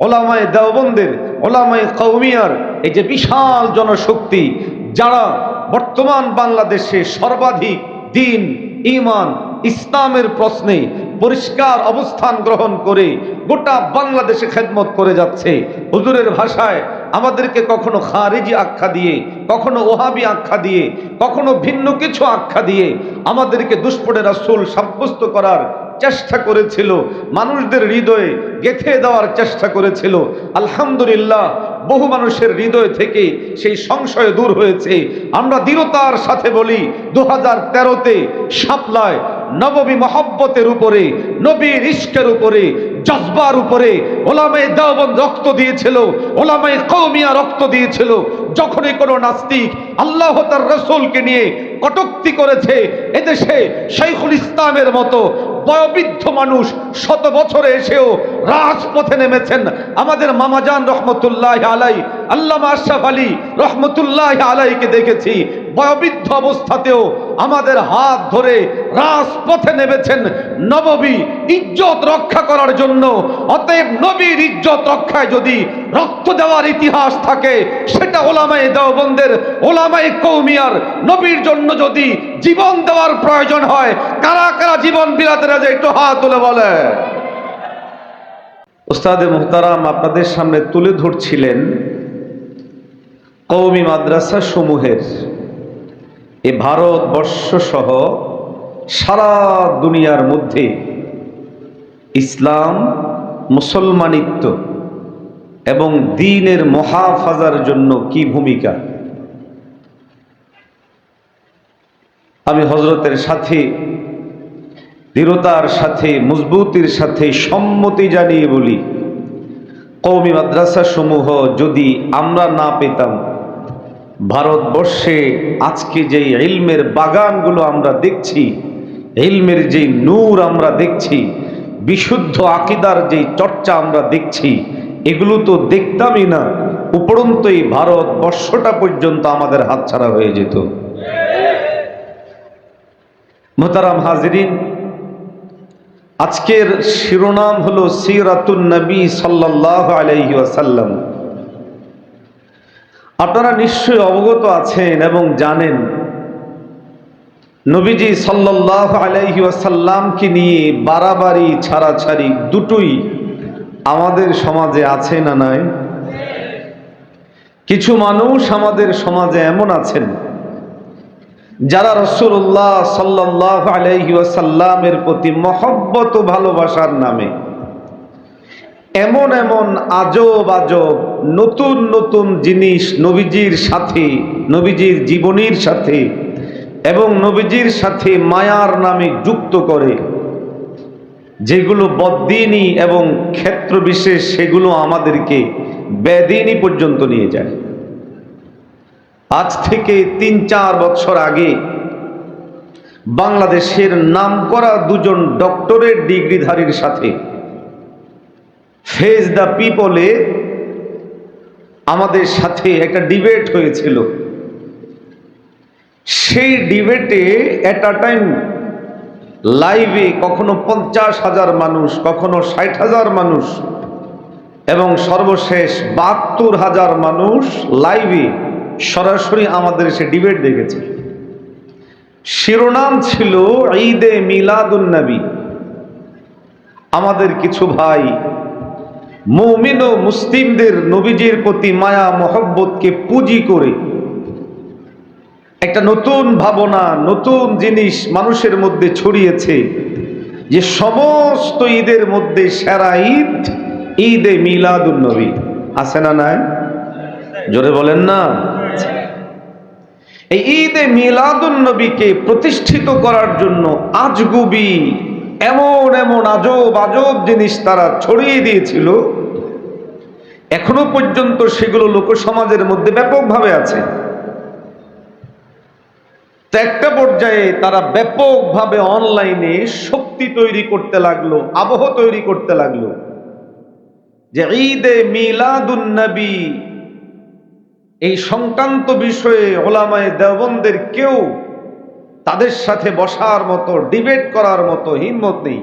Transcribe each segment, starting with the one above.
ওলামায় দেওবন্দের, ওলামায় কৌমিয়ার এই যে বিশাল জনশক্তি যারা বর্তমান বাংলাদেশে সর্বাধিক দিন ইমান ইসলামের প্রশ্নে পরিষ্কার অবস্থান গ্রহণ করে গোটা বাংলাদেশে খেদমত করে যাচ্ছে। হুজুরের ভাষায় আমাদেরকে কখনো খারিজি আখ্যা দিয়ে, কখনো ওহাবি আখ্যা দিয়ে, কখনো ভিন্ন কিছু আখ্যা দিয়ে আমাদেরকে দুষ্পটে রাসূল সাব্যস্ত করার চেষ্টা করেছিল, মানুষদের হৃদয়ে গেঁথে দেওয়ার চেষ্টা করেছিল। আলহামদুলিল্লাহ, বহু মানুষের হৃদয় থেকে সেই সংশয় দূর হয়েছে। আমরা দৃঢ়তার সাথে বলি দু হাজার তেরোতে সাপলায় নববী মহব্বতের উপরে, নবীর ইস্কের উপরে, জজবার উপরে ওলামে দেওবন রক্ত দিয়েছিল ওলামে কৌমিয়া রক্ত দিয়েছিল। যখনই কোনো নাস্তিক আল্লাহ তার রসুলকে নিয়ে কটুক্তি করেছে, এদেশে শৈখুল ইসলামের মতো বয়বৃদ্ধ মানুষ শত বছরে এসেও রাজপথে নেমেছেন। আমাদের মামাজান রহমতুল্লাহ আলাই, আল্লামা আশরাফ আলী রহমতুল্লাহ আলাইকে দেখেছি। বয়বৃদ্ধ অবস্থাতেও আমাদের হাত ধরে রাজপথে নেমেছেন নববী ইজ্জত রক্ষা করার জন্য। অতএব নবীর ইজ্জত রক্ষায় যদি রক্ত দেওয়ার ইতিহাস থাকে, সেটা ওলামায়ে দেওবন্দের, ওলামায়ে কৌমিয়ার নবীর জন্য যদি জীবন দেওয়ার প্রয়োজন হয়, কারা কারা জীবন বিলাতে রাজে, একটু হাত তুলে বলে। ওস্তাদে মোহতারাম, আপনাদের সামনে তুলে ধরছিলেন কৌমি মাদ্রাসা সমূহের এ ভারতবর্ষ সহ সারা দুনিয়ার মধ্যে ইসলাম, মুসলমানিত্ব এবং দিনের মহাফাজার জন্য কি ভূমিকা? আমি হজরতের সাথে, দৃঢ়তার সাথে, মজবুতির সাথে সম্মতি জানিয়ে বলি কৌমি মাদ্রাসা সমূহ যদি আমরা না পেতাম ভারতবর্ষে আজকে যে ইলমের বাগানগুলো আমরা দেখছি, ইলমের যে নূর আমরা দেখছি, বিশুদ্ধ আকিদার যে চর্চা আমরা দেখছি, এগুলো তো দেখতামই না। উপরন্ত এই ভারতবর্ষটা পর্যন্ত আমাদের হাতছাড়া হয়ে যেত। মোতারাম হাজরিন, আজকের শিরোনাম হলো সিরাতুন নবী সাল্লাহ আলাইহি ওয়াসাল্লাম। আপনারা নিশ্চয়ই অবগত আছেন এবং জানেন। নবীজি সাল্লাহ আলাইহি ওয়াসাল্লামকে নিয়ে বাড়াবাড়ি, ছাড়াছাড়ি দুটোই আমাদের সমাজে আছে না নয় কিছু মানুষ আমাদের সমাজে এমন আছেন, যারা রসুল্লাহ সাল্লাহ আলাইহি ওয়াসাল্লামের প্রতি মহব্বত ভালোবাসার নামে এমন এমন আজব আজব নতুন নতুন জিনিস নবীজির সাথে, নবীজির জীবনীর সাথে এবং নবীজির সাথে মায়ার নামে যুক্ত করে। যেগুলো বদ্দিনী এবং ক্ষেত্র বিশেষ সেগুলো আমাদেরকে বেদিনী পর্যন্ত নিয়ে যায়। আজ থেকে তিন চার বছর আগে বাংলাদেশের নাম করা দুজন ডক্টরের ডিগ্রিধারীর সাথে ফেজ দ্য পিপলে আমাদের সাথে একটা ডিবেট হয়েছিল। সেই ডিবেটে এট আ টাইম লাইভে কখনো পঞ্চাশ হাজার মানুষ, কখনো ষাট হাজার মানুষ এবং সর্বশেষ বাহাত্তর হাজার মানুষ লাইভে সরাসরি আমাদের সে ডিবেট দেখেছে। শিরোনাম ছিল ঈদে মিলাদুন্নবী আমাদের কিছু ভাই মৌমিন ও মুসলিমদের নবীজির প্রতি মায়া, মহব্বতকে পুঁজি করে একটা নতুন ভাবনা, নতুন জিনিস মানুষের মধ্যে ছড়িয়েছে যে সমস্ত ঈদের মধ্যে সেরা ঈদ ঈদে মিলাদুন নবী। আছে না নাই? জোরে বলেন না। এই ঈদে মিলাদুন নবীকে প্রতিষ্ঠিত করার জন্য আজগুবি এমন এমন আজব আজব জিনিস তারা ছড়িয়ে দিয়েছিল। এখনও পর্যন্ত সেগুলো লোক সমাজের মধ্যে ব্যাপকভাবে আছে। একটা পর্যায়ে তারা ব্যাপকভাবে অনলাইনে শক্তি তৈরি করতে লাগল, আবহ তৈরি করতে লাগল। যে ঈদে মিলাদুন নবী, এই সংক্রান্ত বিষয়ে ওলামায় দেওবন্দের কেউ তাদের সাথে বসার মতো ডিবেট করার মতো হিম্মত নেই।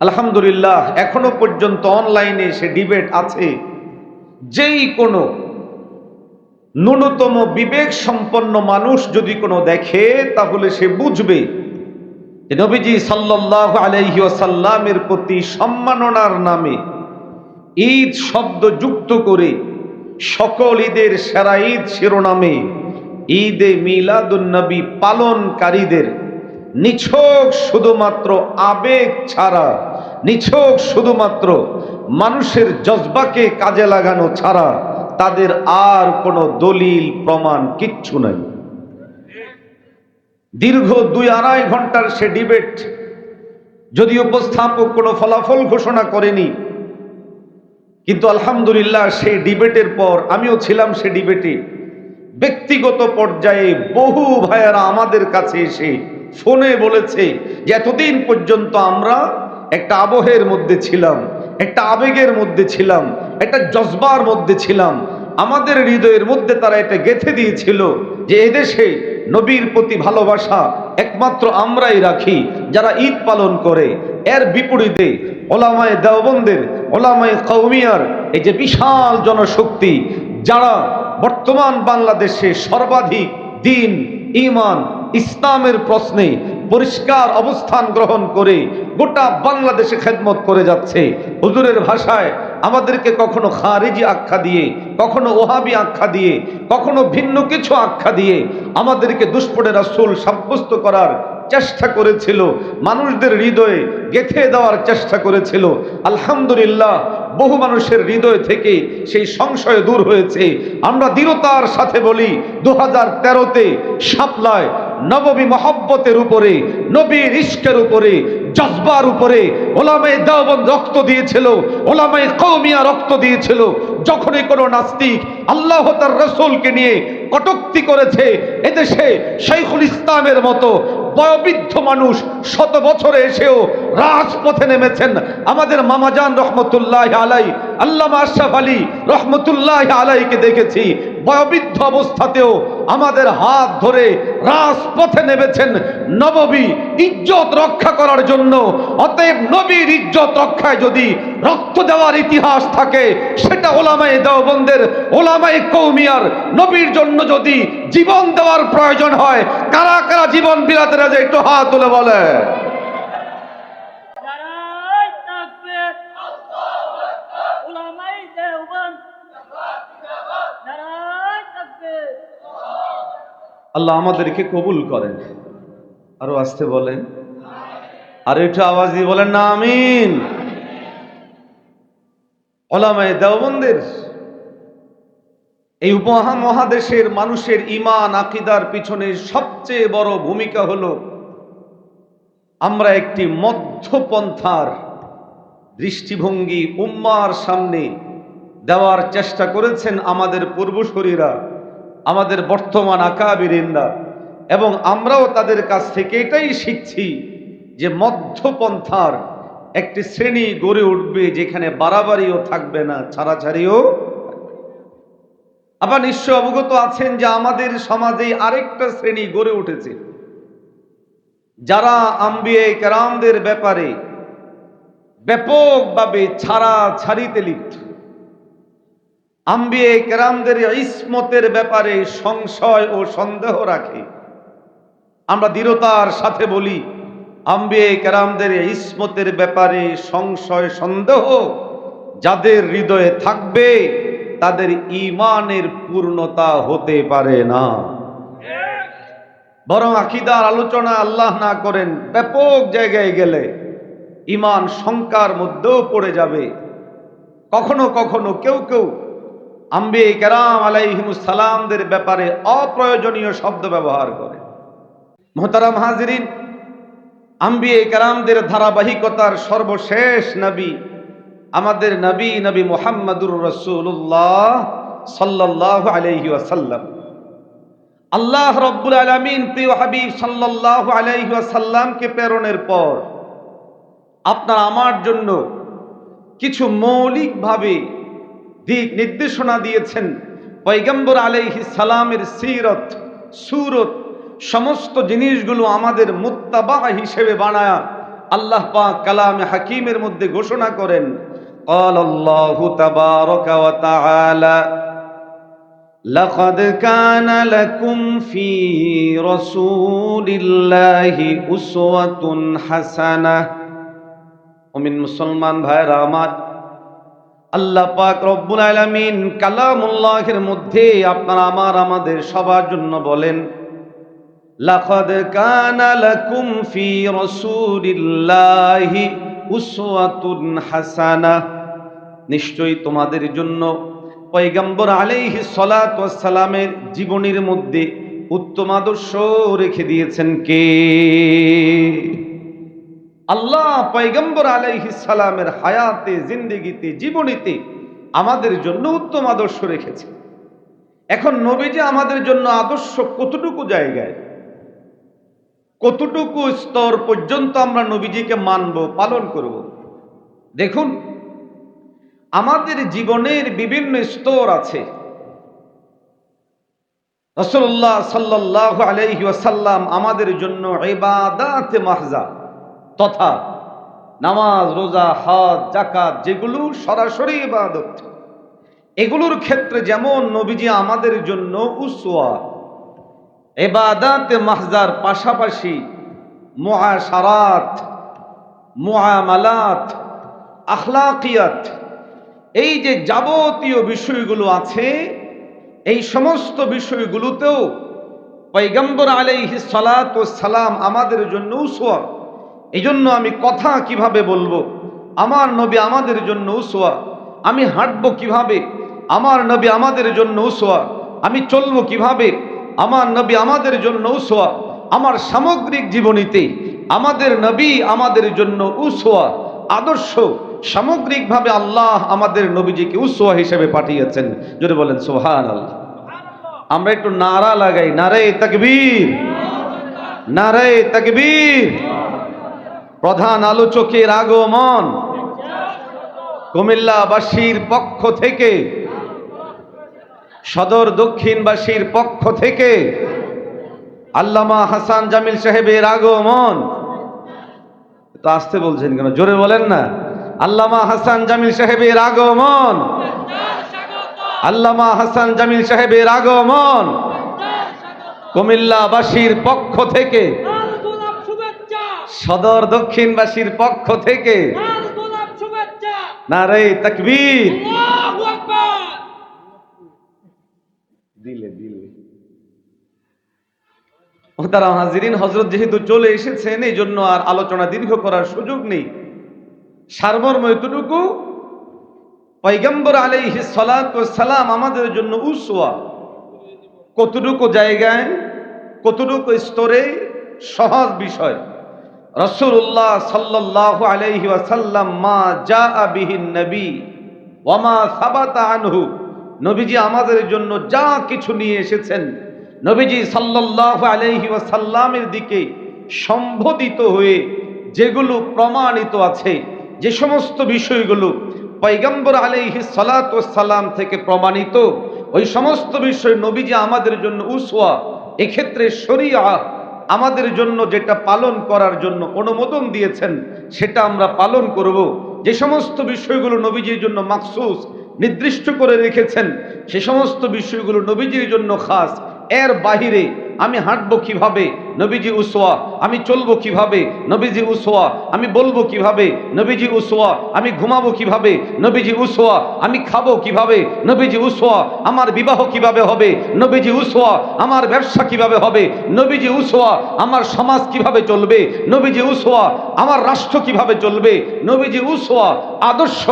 আলহামদুলিল্লাহ, এখনও পর্যন্ত অনলাইনে সে ডিবেট আছে। যেই কোনো ন্যূনতম বিবেক সম্পন্ন মানুষ যদি কোনো দেখে, তাহলে সে বুঝবে নবীজি সাল্লাহ আলহি ওয়াসাল্লামের প্রতি সম্মাননার নামে ঈদ শব্দ যুক্ত করে সকল ঈদের সেরা ঈদ শিরোনামে ঈদে মিলাদুন্নবী পালনকারীদের নিছক শুধুমাত্র আবেগ ছাড়া, নিছক শুধুমাত্র মানুষের জজবাকে কাজে লাগানো ছাড়া তাদের আর কোনো দলিল, প্রমাণ কিচ্ছু নাই। দীর্ঘ দুই আড়াই ঘণ্টার সে ডিবেট যদি উপস্থাপক কোনো ফলাফল ঘোষণা করেনি, কিন্তু আলহামদুলিল্লাহ সেই ডিবেটের পর আমিও ছিলাম সে ডিবেটে। ব্যক্তিগত পর্যায়ে বহু ভাইয়ারা আমাদের কাছে এসে ফোনে বলেছে যে, এতদিন পর্যন্ত আমরা একটা আবহের মধ্যে ছিলাম, একটা আবেগের মধ্যে ছিলাম, একটা জজবার মধ্যে ছিলাম। আমাদের হৃদয়ের মধ্যে তারা এটা গেথে দিয়েছিল যে, এদেশে নবীর প্রতি ভালোবাসা একমাত্র আমরাই রাখি, যারা ঈদ পালন করে। এর বিপরীতে ওলামায় দেওবন্দের, ওলামায় কৌমিয়ার এই যে বিশাল জনশক্তি, যারা বর্তমান বাংলাদেশে সর্বাধিক দিন ইমান ইসলামের প্রশ্নে পরিষ্কার অবস্থান গ্রহণ করে গোটা বাংলাদেশে খেদমত করে যাচ্ছে। হুজুরের ভাষায় আমাদেরকে কখনো খারিজি আখ্যা দিয়ে, কখনো ওহাবি আখ্যা দিয়ে, কখনো ভিন্ন কিছু আখ্যা দিয়ে আমাদেরকে দুষ্পটের রাসূল সাব্যস্ত করার চেষ্টা করেছিল, মানুষদের হৃদয়ে গেথে দেওয়ার চেষ্টা করেছিল। আলহামদুলিল্লাহ বহু মানুষের হৃদয় থেকে সেই সংশয় দূর হয়েছে। আমরা দৃঢ়তার সাথে বলি দু হাজার তেরোতে সাপলায় নবমী মহব্বতের উপরে, নবীর ইস্কের উপরে, জজবার উপরে ওলামায় দেওবন্দ রক্ত দিয়েছিল, ওলামায় কৌমিয়া রক্ত দিয়েছিল। যখনই কোনো নাস্তিক আল্লাহ তার রসুলকে নিয়ে কটুক্তি করেছে, এদেশে শৈখুল ইসলামের মতো বয়োবৃদ্ধ মানুষ শত বছরে এসেও রাজপথে নেমেছেন। আমাদের মামাজান রহমতুল্লাহ আলাই, আল্লামা আশরাফ আলী রহমতুল্লাহ আলাইকে দেখেছি। বয়োবৃদ্ধ অবস্থাতেও আমাদের হাত ধরে রাজপথে নেমেছেন নববী ইজ্জত রক্ষা করার জন্য। অতএব নবীর ইজ্জত রক্ষায় যদি রক্ত দেওয়ার ইতিহাস থাকে, সেটা ওলামায়ে দেওবন্দের, ওলামায়ে কৌমিয়ার নবীর জন্য যদি জীবন দেওয়ার প্রয়োজন হয়, কারা কারা জীবন বিলাতে রাজে একটু হাত তুলে বলে। আল্লাহ আমাদেরকে কবুল করেন। আরও আসতে বলেন। আর একটু আওয়াজ দিয়ে বলেন না আমিন। ওলামায়ে দেওবন্দের এই উপমহা মহাদেশের মানুষের ইমান আকিদার পিছনে সবচেয়ে বড় ভূমিকা হল আমরা একটি মধ্যপন্থার দৃষ্টিভঙ্গি উম্মার সামনে দেওয়ার চেষ্টা করেছেন আমাদের পূর্বশরীরা, আমাদের বর্তমান আকাবিরিন্দা এবং আমরাও তাদের কাছ থেকে এটাই শিখছি যে মধ্যপন্থার একটি শ্রেণি গড়ে উঠবে যেখানে বাড়াবাড়িও থাকবে না, ছাড়াছাড়িও আবার নিশ্চয় অবগত আছেন যে আমাদের সমাজে আরেকটা শ্রেণি গড়ে উঠেছে। যারা আম্বিয়ে কেরামদের ব্যাপারে ব্যাপকভাবে ছাড়া ছাড়িতে লিপ্ত। আম্বিয়ে কেরামদের ইসমতের ব্যাপারে সংশয় ও সন্দেহ রাখে। আমরা দৃঢ়তার সাথে বলি, আম্বিয়ে কেরামদের ইসমতের ব্যাপারে সংশয়, সন্দেহ যাদের হৃদয়ে থাকবে তাদের ইমানের পূর্ণতা হতে পারে না। বরং আকিদার আলোচনা আল্লাহ না করেন, ব্যাপক জায়গায় গেলে ইমান শঙ্কার মধ্যেও পড়ে যাবে। কখনো কখনো কেউ কেউ আম্বে কেরাম আলাইহিমুসালামদের ব্যাপারে অপ্রয়োজনীয় শব্দ ব্যবহার করে। মোহতারাম হাজরিন, আম্বিয়ে কেরামদের ধারাবাহিকতার সর্বশেষ নবী আমাদের নবী নবী মোহাম্মদুর রসুল্লাহ সাল্লাহ আলহি আসাল্লাম আল্লাহ রব্বুল আলমিন প্রিয় হাবিব সাল্লাহ আলহি আসাল্লামকে প্রেরণের পর আপনার আমার জন্য কিছু মৌলিকভাবে দিক নির্দেশনা দিয়েছেন। পৈগম্বর আলাইহি সালামের সিরত, সুরত, সমস্ত জিনিসগুলো আমাদের মুত্তাবাহ হিসেবে বানায়া আল্লাহ পাক কালামে হাকিমের মধ্যে ঘোষণা করেন। قال الله تبارك وتعالى لقد كان لكم في رسول الله أسوة حسنة ومن মুসলমান ভাইরা আমার আল্লাহ পাক রব্বুল আলামিন কালামুল্লাহের মধ্যে আপনার আমার আমাদের সবার জন্য বলেন লাকাদ কানা লাকুম ফি রাসূলিল্লাহি হাসানাহ নিশ্চয়ই তোমাদের জন্য পয়গম্বর আলাইহি সালামের জীবনীর মধ্যে উত্তম আদর্শ রেখে দিয়েছেন কে? আল্লাহ পয়গম্বর আলাইহিস সালামের হায়াতে, জিন্দেগিতে, জীবনীতে আমাদের জন্য উত্তম আদর্শ রেখেছে। এখন নবীজি আমাদের জন্য আদর্শ কতটুকু জায়গায়? কতটুকু স্তর পর্যন্ত আমরা নবীজিকে মানব, পালন করব? দেখুন, আমাদের জীবনের বিভিন্ন স্তর আছে। রসল্লাহ সাল্লাহ আলাইহি ওয়াসাল্লাম আমাদের জন্য ইবাদাতে মাহজা তথা নামাজ, রোজা, হজ জাকাত যেগুলো সরাসরি ইবাদত। এগুলোর ক্ষেত্রে যেমন নবীজি আমাদের জন্য উসওয়া এবাদাতে মাহজার পাশাপাশি মুআশারাত, মুআমালাত, আখলাকিয়াত, এই যে যাবতীয় বিষয়গুলো আছে, এই সমস্ত বিষয়গুলোতেও পৈগম্বর আলাইহি সালাত সালাম আমাদের জন্য উসওয়া এই জন্য আমি কথা কীভাবে বলব? আমার নবী আমাদের জন্য উসওয়া আমি হাঁটবো কীভাবে? আমার নবী আমাদের জন্য উসওয়া আমি চলবো কীভাবে? আমার নবী আমাদের জন্য উসওয়া, আমার সামগ্রিক জীবনীতে আমাদের নবী আমাদের জন্য উসওয়া, আদর্শ, সামগ্রিকভাবে আল্লাহ আমাদের নবীজিকে উসওয়া হিসেবে পাঠিয়েছেন। যদি বলেন সোহান আল্লাহ আমরা একটু নারা লাগাই, নারে তাকবীর। নারে তাকবীর। প্রধান আলোচকের আগমন। কুমিল্লাবাসীর পক্ষ থেকে সদর দক্ষিণবাসীর পক্ষ থেকে আল্লামা হাসান জামিল সাহেবের আগমন। তো আসতে বলছেন কেন? জোরে বলেন না। আল্লামা হাসান জামিল সাহেবের আগমন। আল্লামা হাসান জামিল সাহেবের আগমন। কুমিল্লাবাসীর পক্ষ থেকে সদর দক্ষিণবাসীর পক্ষ থেকে নারে তাকবীর। দিলে দিলে। তারা হাজিরিন হজরত যেহেতু চলে এসেছেন এই জন্য আর আলোচনা দীর্ঘ করার সুযোগ নেই। সারমর্ম এতটুকু পৈগম্বর আলাইহি সালাম আমাদের জন্য উসওয়া। কতটুকু জায়গায়, কতটুকু স্তরে সহজ বিষয়। রসুল্লাহ সাল্লাহ আলাইহি ওয়াসাল্লাম, মা যা বিহীন নবী ওয়ামা সাবাতা আনহু। নবীজি আমাদের জন্য যা কিছু নিয়ে এসেছেন, নবীজি সাল্লাহ আলাইহি ওয়াসাল্লামের দিকে সম্বোধিত হয়ে যেগুলো প্রমাণিত আছে, যে সমস্ত বিষয়গুলো পৈগম্বর আলাইহি সালাম থেকে প্রমাণিত, ওই সমস্ত বিষয় নবীজি আমাদের জন্য উসওয়া, এক্ষেত্রে শরিয়া আমাদের জন্য যেটা পালন করার জন্য অনুমোদন দিয়েছেন, সেটা আমরা পালন করব। যে সমস্ত বিষয়গুলো নবীজির জন্য মাকসুস নির্দিষ্ট করে রেখেছেন সে সমস্ত বিষয়গুলো নবীজির জন্য খাস। এর বাহিরে আমি হাঁটবো কীভাবে? নবীজি উসোয়া আমি চলবো কীভাবে? নবীজি উসোয়া আমি বলব কীভাবে? নবীজি উসোয়া আমি ঘুমাবো কীভাবে? নবীজি উসোয়া আমি খাব কীভাবে? নবীজি উসোয়া আমার বিবাহ কীভাবে হবে? নবীজি উসোয়া আমার ব্যবসা কীভাবে হবে? নবীজি উসোয়া আমার সমাজ কীভাবে চলবে? নবীজি উসোয়া আমার রাষ্ট্র কীভাবে চলবে? নবীজি উসোয়া আদর্শ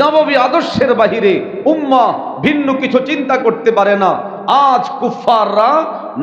নববী আদর্শের বাহিরে উম্মা ভিন্ন কিছু চিন্তা করতে পারে না। আজ কুফাররা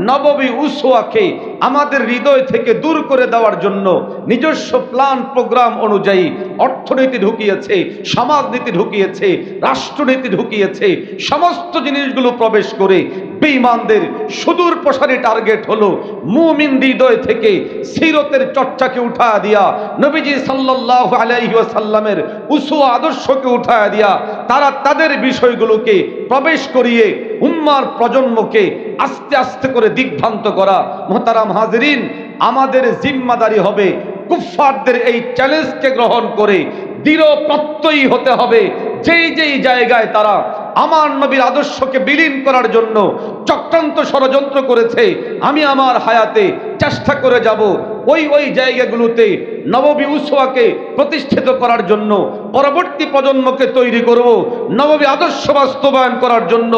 নববী উসোয়াকে আমাদের হৃদয় থেকে দূর করে দেওয়ার জন্য নিজস্ব প্ল্যান প্রোগ্রাম অনুযায়ী অর্থনীতি ঢুকিয়েছে, সমাজনীতি ঢুকিয়েছে, রাষ্ট্রনীতি ঢুকিয়েছে, সমস্ত জিনিসগুলো প্রবেশ করে বেঈমানদের সুদূর প্রসারী টার্গেট হলো মুমিন হৃদয় থেকে সিরতের চর্চাকে উঠা দিয়া, নবীজি সাল্লাল্লাহু আলাইহি ওয়াসাল্লামের উসুয়া আদর্শকে উঠা দিয়া তারা তাদের বিষয়গুলোকে প্রবেশ করিয়ে উম্মার প্রজন্মকে আস্তে আস্তে করে দিগ্ভ্রান্ত করা। মোহতারাম হাজরিন, আমাদের জিম্মাদারি হবে কুফফারদের এই চ্যালেঞ্জকে গ্রহণ করে। দৃঢ় প্রত্যয়ী হতে হবে। যেই যেই জায়গায় তারা আমার নবীর আদর্শকে বিলীন করার জন্য চক্রান্ত ষড়যন্ত্র করেছে, আমি আমার হায়াতে চেষ্টা করে যাব। ওই ওই জায়গাগুলোতে নববী উসওয়াকে প্রতিষ্ঠিত করার জন্য, পরবর্তী প্রজন্মকে তৈরি করব, নববী আদর্শ বাস্তবায়ন করার জন্য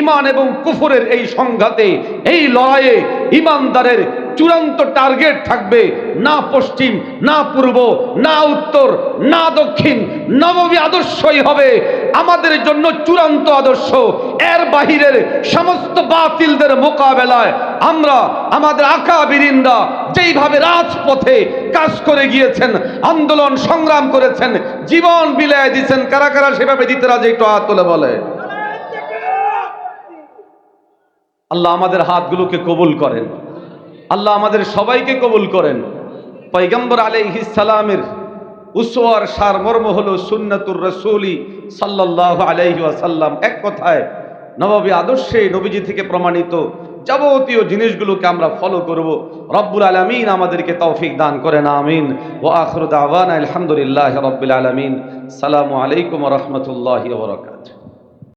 ইমান এবং কুফরের এই সংঘাতে, এই লড়াইয়ে ইমানদারের চূড়ান্ত টার্গেট থাকবে, না পশ্চিম, না পূর্ব, না উত্তর, না দক্ষিণ, নবমী আদর্শই হবে। আমাদের জন্য চূড়ান্ত আদর্শ, এর বাহিরের সমস্ত বাতিলদের মোকাবেলায় আমরা, আমাদের আকা বিরিন্দা যেইভাবে রাজপথে কাজ করে গিয়েছেন, আন্দোলন সংগ্রাম করেছেন, জীবন বিলায় দিচ্ছেন কারা কারা সেভাবে দিতে রাজে একটু হাত তুলে বলে। আল্লাহ আমাদের হাতগুলোকে কবুল করেন। আল্লাহ আমাদের সবাইকে কবুল করেন। পৈগম্বর সালামের উসোয়ার সারমর্ম হলো সুন্নাতুর রসুলি সাল্লাল্লাহু আলাইহি আসাল্লাম এক কথায়, নবাবী আদর্শে নবীজি থেকে প্রমাণিত যাবতীয় জিনিসগুলোকে আমরা ফলো করব। রব্বুল আলামিন আমাদেরকে তৌফিক দান করেন, আমিন। ও আখরুদ আওয়ান আলহামদুলিল্লাহ রব্বুল আলামিন। সালামু আলাইকুম রহমতুল্লাহ বরকাত